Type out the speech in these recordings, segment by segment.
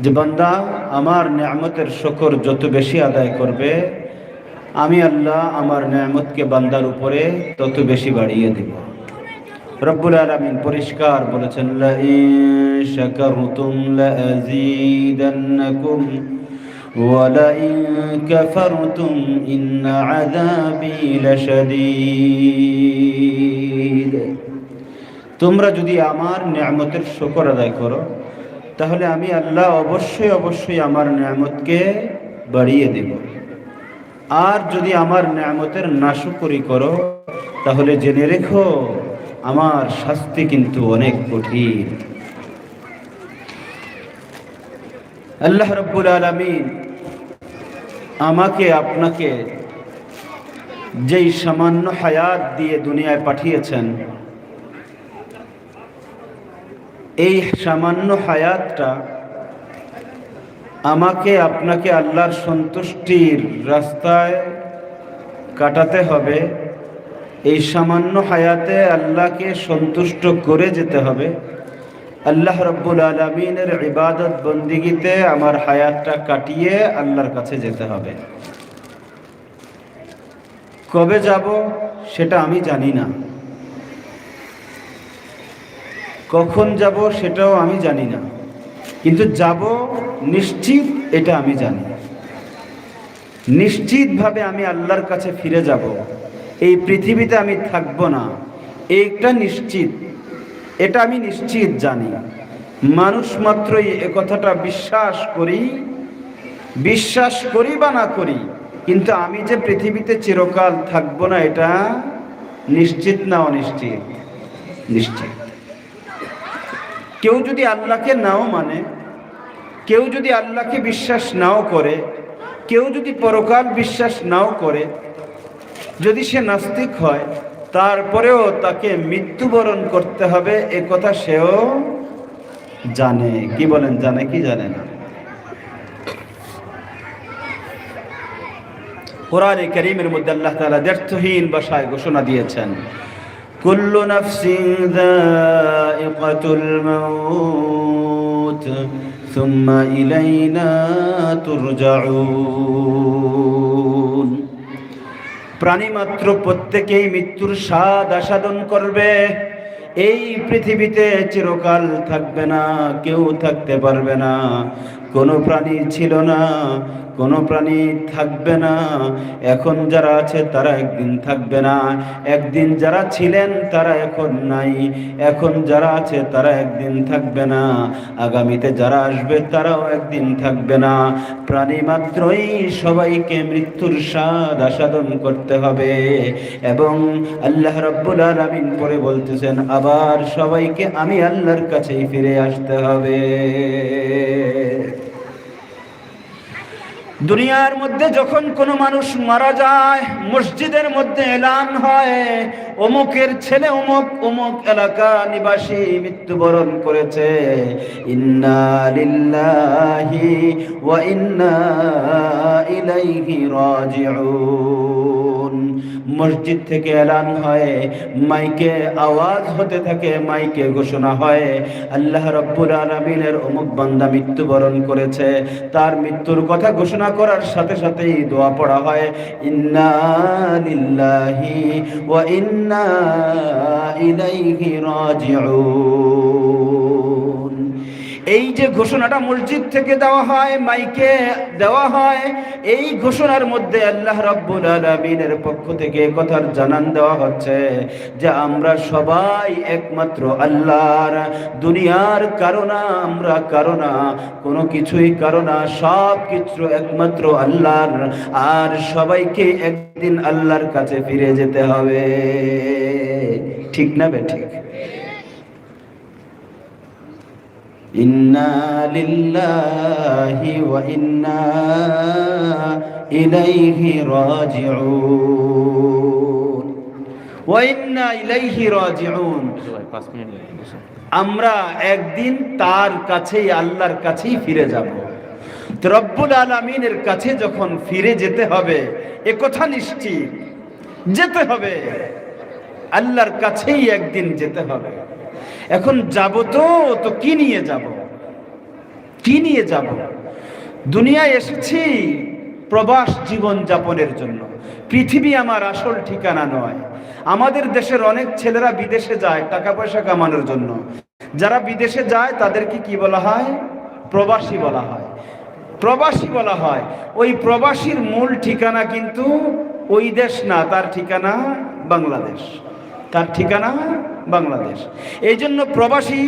যে বান্দা আমার নিয়ামতের শকর যত বেশি আদায় করবে আমি আল্লাহ আমার নিয়ামতকে বান্দার উপরে তত বেশি বাড়িয়ে দেব রব্বুল আলমিন পরিষ্কার বলেছেন লাইন শাকারতুম লাযীদান্নাকুম ولئن كفرتم إن عذابي لشديد তোমরা যদি আমার নিয়ামতের শকর আদায় করো তাহলে আমি আল্লাহ অবশ্যই অবশ্যই আমার নিয়ামতকে বাড়িয়ে দেব। আর যদি আমার নিয়ামতের নাশকরি করো, তাহলে জেনে রেখো, আমার শাস্তি কিন্তু অনেক কঠিন। আল্লাহ রব্বুল আলমিন আমাকে, আপনাকে যেই সামান্য হায়াত দিয়ে দুনিয়ায় পাঠিয়েছেন এই সামান্য হায়াতটা আমাকে, আপনাকে আল্লাহর সন্তুষ্টির রাস্তায় কাটাতে হবে। এই সামান্য হায়াতে আল্লাহকে সন্তুষ্ট করে যেতে হবে। আল্লাহ রব্বুল আলমিনের ইবাদত বন্দিগিতে আমার হায়াতটা কাটিয়ে আল্লাহর কাছে যেতে হবে। কবে যাব সেটা আমি জানি না। কখন যাব সেটাও আমি জানি না। কিন্তু যাব নিশ্চিত এটা আমি জানি। নিশ্চিতভাবে আমি আল্লাহর কাছে ফিরে যাব। এই পৃথিবীতে আমি থাকব না। এইটা নিশ্চিত। এটা আমি নিশ্চিত জানি। মানুষ মাত্রই এ কথাটা বিশ্বাস করি বিশ্বাস করি বা না করি, কিন্তু আমি যে পৃথিবীতে চিরকাল থাকব না, এটা নিশ্চিত না অনিশ্চিত? নিশ্চিত। কেউ যদি আল্লাহকে নাও মানে কেউ যদি আল্লাহকে বিশ্বাস নাও করে, কেউ যদি পরকাল বিশ্বাস নাও করে, যদি সে নাস্তিক হয়, তারপরেও তাকে মৃত্যুবরণ করতে হবে, এ কথা সেও জানে। কি বলেন, জানে কি জানে না? কোরআনে করিমের মধ্যে আল্লাহ তাআলা ব্যর্থহীন ভাষায় ঘোষণা দিয়েছেন। কুল্লু নাফসিন যায়িকাতুল মাউত, সুম্মা ইলাইনা তুরজাউন। প্রাণী মাত্র প্রত্যেকেই মৃত্যুর স্বাদ আস্বাদন করবে। এই পৃথিবীতে চিরকাল থাকবে না, কেউ থাকতে পারবে না। কোনো প্রাণী ছিল না কোনো প্রাণী থাকবে না। এখন যারা আছে তারা একদিন থাকবে না। একদিন যারা ছিলেন তারা এখন নাই। এখন যারা আছে তারা একদিন থাকবে না। আগামীতে যারা আসবে তারাও একদিন থাকবে না। প্রাণী মাত্রই সবাইকে মৃত্যুর স্বাদ আস্বাদন করতে হবে। এবং আল্লাহ রব্বুল আলামিন পরে বলতেছেন, আবার সবাইকে আমি আল্লাহর কাছেই ফিরে আসতে হবে। দুনিয়ার মধ্যে যখন কোনো মানুষ মারা যায় মসজিদের মধ্যে এলান হয় অমুকের ছেলে অমুক অমুক এলাকা নিবাসী মৃত্যুবরণ করেছে। ইন্না ওয়া ইন্না মসজিদ থেকে এলান হয়, মাইকে আওয়াজ হতে থাকে, মাইকে ঘোষণা হয়, আল্লাহ রব্বুল আলমিনের অমুক বান্দা মৃত্যুবরণ করেছে। তার মৃত্যুর কথা ঘোষণা করার সাথে সাথেই দোয়া পড়া হয়, ইন্না ওয়া ইন্না ইলাইহি রাজিউন এই যে ঘোষণাটা মসজিদ থেকে দেওয়া হয়, মাইকে দেওয়া হয়, এই ঘোষণার মধ্যে আল্লাহ রব্বুল আলমিনের পক্ষ থেকে কথার জানান দেওয়া হচ্ছে যে আমরা সবাই একমাত্র আল্লাহর, দুনিয়ার কারণা আমরা কারণা কোনো কিছুই কারণা সব কিছু একমাত্র আল্লাহর, আর সবাইকে একদিন আল্লাহর কাছে ফিরে যেতে হবে। ঠিক না বে ঠিক? ইন্না লিল্লাহি ওয়া ইন্না ইলাইহি রাজিউন। ওয়া ইন্না ইলাইহি আমরা একদিন তার কাছেই, আল্লাহর কাছেই ফিরে যাব। রব্বুল আলমিনের কাছে যখন ফিরে যেতে হবে, এ কথা নিশ্চিত, যেতে হবে। আল্লাহর কাছেই একদিন যেতে হবে। এখন যাব তো তো কি নিয়ে যাব? কি নিয়ে যাব? দুনিয়ায় এসেছি প্রবাস জীবন যাপনের জন্য। পৃথিবী আমার আসল ঠিকানা নয়। আমাদের দেশের অনেক ছেলেরা বিদেশে যায় টাকা পয়সা কামানোর জন্য। যারা বিদেশে যায়, তাদেরকে কি বলা হয়? প্রবাসী বলা হয়। প্রবাসী বলা হয়। ওই প্রবাসীর মূল ঠিকানা কিন্তু ওই দেশ না, তার ঠিকানা বাংলাদেশ। তার ঠিকানা বাংলাদেশ। এই জন্য প্রবাসী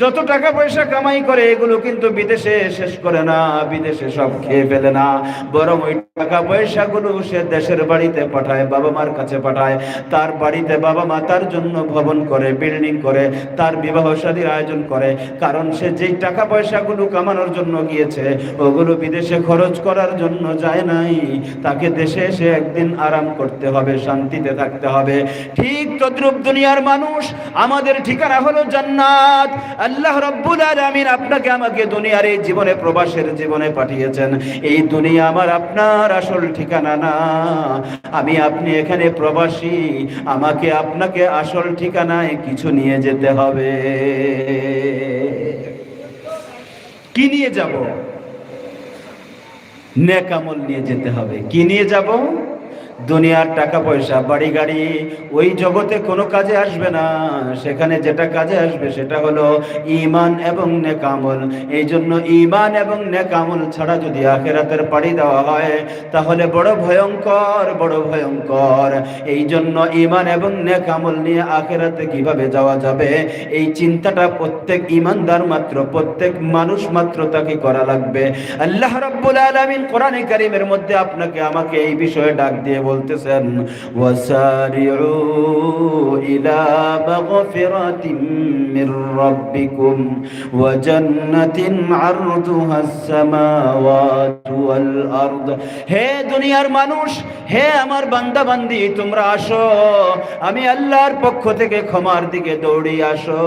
যত টাকা পয়সা কামাই করে, এগুলো কিন্তু বিদেশে শেষ করে না, বিদেশে সব খেয়ে ফেলে না। বরং ওই টাকা পয়সাগুলো সে দেশের বাড়িতে পাঠায়, বাবা মার কাছে পাঠায়। তার বাড়িতে বাবা মা তার জন্য ভবন করে বিল্ডিং করে, তার বিবাহ শাদীর আয়োজন করে। কারণ সে যেই টাকা পয়সাগুলো কামানোর জন্য গিয়েছে, ওগুলো বিদেশে খরচ করার জন্য যায় নাই। তাকে দেশে এসে একদিন আরাম করতে হবে, শান্তিতে থাকতে হবে। ঠিক তদ্রুপ দুনিয়ার মানুষ, আমাদের ঠিকানা হলো জান্নাত। আল্লাহ রব্বুল আলামিন আপনাকে আমাকে দুনিয়ার এই জীবনে, প্রবাসের জীবনে পাঠিয়েছেন। এই দুনিয়া আমার আপনার আসল ঠিকানা না। আমি আপনি এখানে প্রবাসী, আমাকে আপনাকে আসল ঠিকানায় কিছু নিয়ে যেতে হবে। কি নিয়ে যাব? নেকামল নিয়ে যেতে হবে। কি নিয়ে যাব? দুনিয়ার টাকা পয়সা, বাড়ি, গাড়ি, ওই জগতে কোনো কাজে আসবে না। সেখানে যেটা কাজে আসবে সেটা হলো ইমান এবং নেকামল। এই জন্য ইমান এবং নেকামল ছাড়া যদি আখেরাতের পাড়ি দেওয়া হয়, তাহলে বড় ভয়ঙ্কর বড় ভয়ঙ্কর। এই জন্য ইমান এবং নেকামল নিয়ে আখেরাতে কীভাবে যাওয়া যাবে? এই চিন্তাটা প্রত্যেক ইমানদার মাত্র, প্রত্যেক মানুষ মাত্র তাকে করা লাগবে। আল্লাহ রাব্বুল আলামিন কোরআনে কারীমের মধ্যে আপনাকে আমাকে এই বিষয়ে ডাক দিয়ে বলতেছেন, ওয়াসারিউ ইলা মির রাব্বিকুম ওয়া জান্নাতিন সামাওয়াতু ওয়াল আরদ। হে দুনিয়ার মানুষ, হে আমার বান্দা বান্দি তোমরা আসো, আমি আল্লাহর পক্ষ থেকে ক্ষমার দিকে দৌড়িয়ে আসো,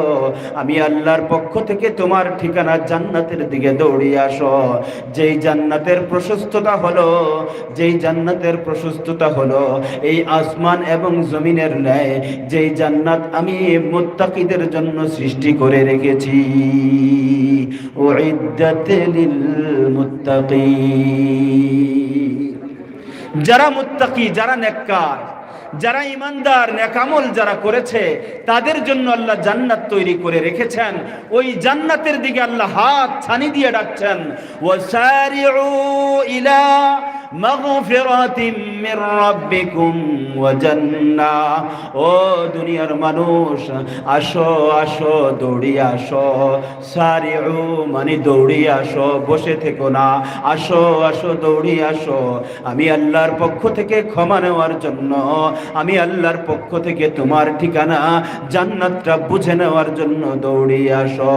আমি আল্লাহর পক্ষ থেকে তোমার ঠিকানা জান্নাতের দিকে দৌড়িয়ে আসো। যেই জান্নাতের প্রশস্ততা হলো, যেই জান্নাতের প্রশস্ততা হলো এই আসমান এবং জমিনের ন্যায়, যেই জান্নাত আমি মুত্তাকিদের জন্য সৃষ্টি করে রেখেছি। যারা মুত্তাকি, যারা নেককার, যারা ইমানদার, নেকামল যারা করেছে, তাদের জন্য আল্লাহ জান্নাত তৈরি করে রেখেছেন। ওই জান্নাতের দিকে আল্লাহ হাত ছানি দিয়ে ডাকছেন। ওয়াসারিউ ইলা ও দুনিয়ার মানুষ, আসো আসো মানে বসে থেকো না। আসো আসো আমি আল্লাহর পক্ষ থেকে ক্ষমা নেওয়ার জন্য, আমি আল্লাহর পক্ষ থেকে তোমার ঠিকানা জান্নাতটা বুঝে নেওয়ার জন্য আসো।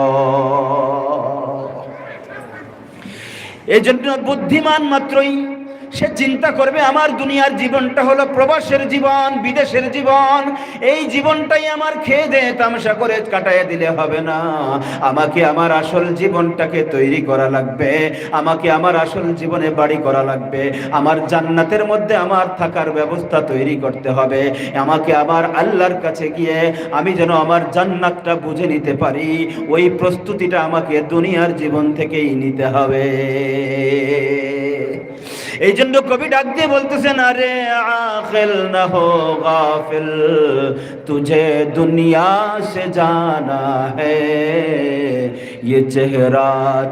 এই জন্য বুদ্ধিমান মাত্রই সে চিন্তা করবে, আমার দুনিয়ার জীবনটা হলো প্রবাসের জীবন, বিদেশের জীবন। এই জীবনটাই আমার খেয়ে দে তামসা করে কাটাইয়া দিলে হবে না। আমাকে আমার আসল জীবনটাকে তৈরি করা লাগবে, আমাকে আমার আসল জীবনে বাড়ি করা লাগবে। আমার জান্নাতের মধ্যে আমার থাকার ব্যবস্থা তৈরি করতে হবে। আমাকে আমার আল্লাহর কাছে গিয়ে আমি যেন আমার জান্নাতটা বুঝে নিতে পারি। ওই প্রস্তুতিটা আমাকে দুনিয়ার জীবন থেকেই নিতে হবে। এই জন্য কবি ডাক দিয়ে বলতেছেন আরে আখিল না হো গাফিল তুঝে দুনিয়া সে জানা হ্যায় ये चेहरा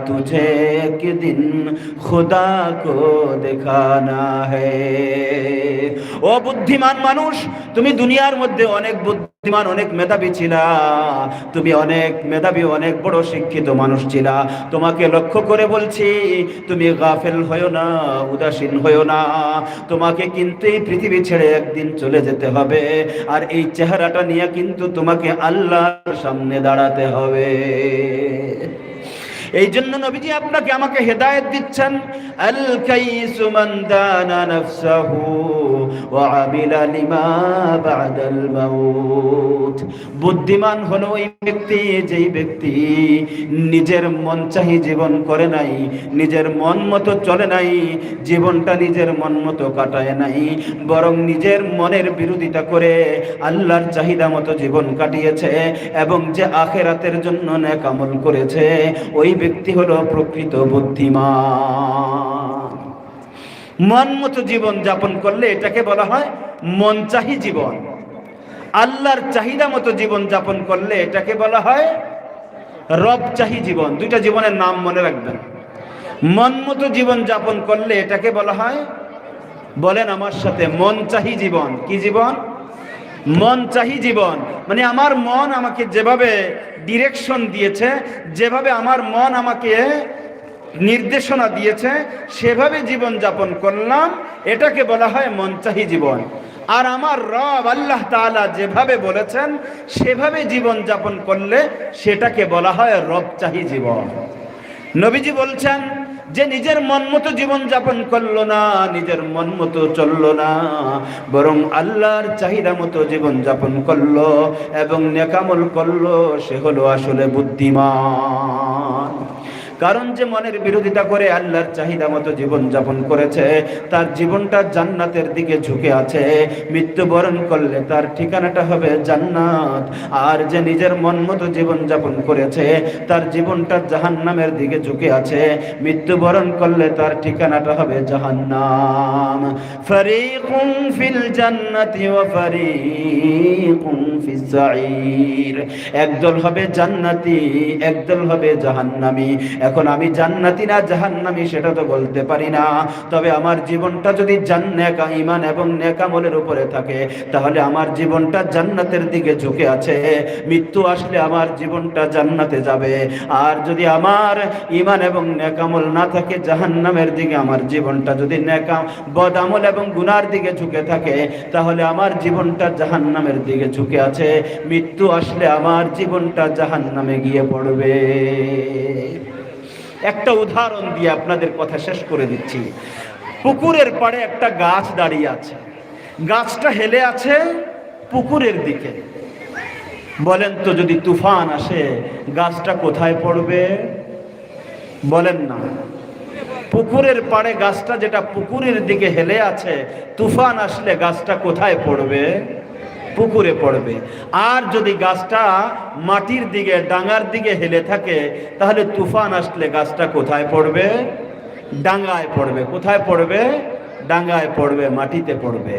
तुझे एक दिन खुदा को दिखाना है ও বুদ্ধিমান মানুষ, তুমি দুনিয়ার মধ্যে অনেক বুদ্ধিমান, অনেক মেধাবী ছিলা। তুমি অনেক মেধাবী, অনেক বড় শিক্ষিত মানুষ ছিলা। তোমাকে লক্ষ্য করে বলছি, তুমি গাফেল হয়েও না, উদাসীন হয়েও না। তোমাকে কিন্তু এই পৃথিবী ছেড়ে একদিন চলে যেতে হবে। আর এই চেহারাটা নিয়ে কিন্তু তোমাকে আল্লাহর সামনে দাঁড়াতে হবে। এই জন্য নবীজি আপনাকে আমাকে হেদায়েত দিচ্ছেন, আল মান বুদ্ধিমান হলো ওই ব্যক্তি, যেই ব্যক্তি নিজের মন চাহি জীবন করে নাই, নিজের মন মতো চলে নাই, জীবনটা নিজের মন মতো কাটায় নাই, বরং নিজের মনের বিরোধিতা করে আল্লাহর চাহিদা মতো জীবন কাটিয়েছে এবং যে আখেরাতের জন্য নেক আমল করেছে, ওই ব্যক্তি হলো প্রকৃত বুদ্ধিমান। মন মতো জীবন যাপন করলে এটাকে বলা হয় মন চাহি জীবন। আল্লাহর চাহিদা মতো জীবন যাপন করলে এটাকে বলা হয় রবচাহী জীবন। দুইটা জীবনের নাম মনে রাখবেন। মন মতো জীবন যাপন করলে এটাকে বলা হয়, বলেন আমার সাথে মন চাহি জীবন। কি জীবন? মন চাহি জীবন। মানে আমার মন আমাকে যেভাবে ডিরেকশন দিয়েছে, যেভাবে আমার মন আমাকে নির্দেশনা দিয়েছে, সেভাবে জীবন যাপন করলাম, এটাকে বলা হয় মন চাহি জীবন। আর আমার রব আল্লাহ তাআলা যেভাবে বলেছেন, সেভাবে জীবন যাপন করলে সেটাকে বলা হয় রব চাহি জীবন। নবীজি বলছেন যে নিজের মন মতো জীবন যাপন করল না, নিজের মন মতো চলল না, বরং আল্লাহর চাহিদা মতো জীবন যাপন করল এবং নেকামল করল, সে হলো আসলে বুদ্ধিমান। কারণ যে মনের বিরোধিতা করে আল্লাহর চাহিদা মতো জীবন যাপন করেছে, তার জীবনটা জান্নাতের দিকে ঝুঁকে আছে। মৃত্যুবরণ করলে তার ঠিকানাটা হবে জান্নাত। আর যে নিজের মন মতো জীবন যাপন করেছে, তার জীবনটা জাহান্নামের দিকে ঝুঁকে আছে। মৃত্যুবরণ করলে তার ঠিকানাটা হবে জাহান্নাম। ফরিকুম ফিল জান্নাতি ওয়া ফরিকুম ফিস সাঈর। একদল হবে জান্নাতি, একদল হবে জাহান্নামী। এখন আমি জান্নাতি না জাহান্নামী সেটা তো বলতে পারি না। তবে আমার জীবনটা যদি জান্নাকা ইমান এবং নেকামলের উপরে থাকে, তাহলে আমার জীবনটা জান্নাতের দিকে ঝুঁকে আছে। মৃত্যু আসলে আমার জীবনটা জান্নাতে যাবে। আর যদি আমার ইমান এবং নেকামল না থাকে, জাহান্নামের দিকে আমার জীবনটা যদি নেকাম বদামল এবং গুনার দিকে ঝুঁকে থাকে, তাহলে আমার জীবনটা জাহান্নামের দিকে ঝুঁকে আছে। মৃত্যু আসলে আমার জীবনটা জাহান্নামে গিয়ে পড়বে। একটা উদাহরণ দিয়ে আপনাদের কথা শেষ করে দিচ্ছি। পুকুরের পাড়ে একটা গাছ দাঁড়িয়ে আছে। গাছটা হেলে আছে পুকুরের দিকে। বলেন তো যদি তুফান আসে, গাছটা কোথায় পড়বে? বলেন না। পুকুরের পাড়ে গাছটা যেটা পুকুরের দিকে হেলে আছে, তুফান আসলে গাছটা কোথায় পড়বে? পুকুরে পড়বে। আর যদি গাছটা মাটির দিকে, ডাঙার দিকে হেলে থাকে, তাহলে তুফান আসলে গাছটা কোথায় পড়বে? ডাঙ্গায় পড়বে। কোথায় পড়বে? ডাঙ্গায় পড়বে, মাটিতে পড়বে।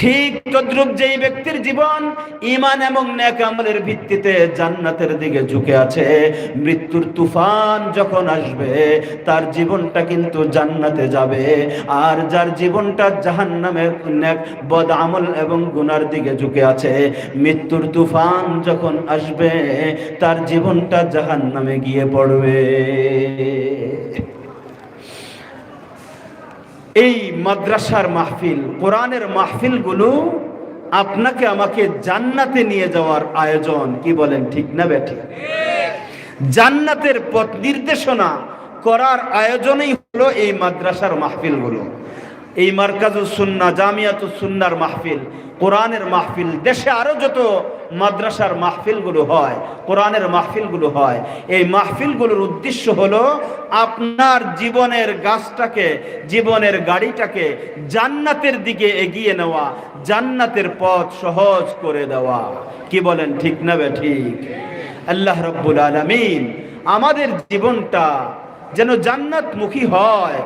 ঠিক তদ্রুপ যেই ব্যক্তির জীবন ইমান এবং নেক আমলের ভিত্তিতে জান্নাতের দিকে ঝুঁকে আছে। মৃত্যুর তুফান যখন আসবে, তার জীবনটা কিন্তু জান্নাতে যাবে। আর যার জীবনটা জাহান্নামের নেক বদ আমল এবং গুনার দিকে ঝুঁকে আছে। মৃত্যুর তুফান যখন আসবে, তার জীবনটা জাহান্নামে গিয়ে পড়বে। এই মাদ্রাসার মাহফিল, কোরআনের মাহফিলগুলো আপনাকে আমাকে জান্নাতে নিয়ে যাওয়ার আয়োজন, কি বলেন ঠিক না বেঠিক জান্নাতের পথ নির্দেশনা করার আয়োজনই হলো এই মাদ্রাসার মাহফিলগুলো। এই মার্কাজুস সুন্না জামিয়াতুস সুন্নার মাহফিল, কোরআনের মাহফিল, দেশে আরও যত মাদ্রাসার মাহফিলগুলো হয়, কোরআনের মাহফিলগুলো হয়। এই মাহফিলগুলোর উদ্দেশ্য হলো আপনার জীবনের গাছটাকে, জীবনের গাড়িটাকে জান্নাতের দিকে এগিয়ে নেওয়া, জান্নাতের পথ সহজ করে দেওয়া। কি বলেন, ঠিক না বে ঠিক? আল্লাহ রব্বুল আলামিন আমাদের জীবনটা যেন জান্নাতমুখী হয়,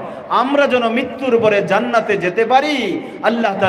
আমরা যেন মৃত্যুর পরে জান্নাতে যেতে পারি, আল্লাহ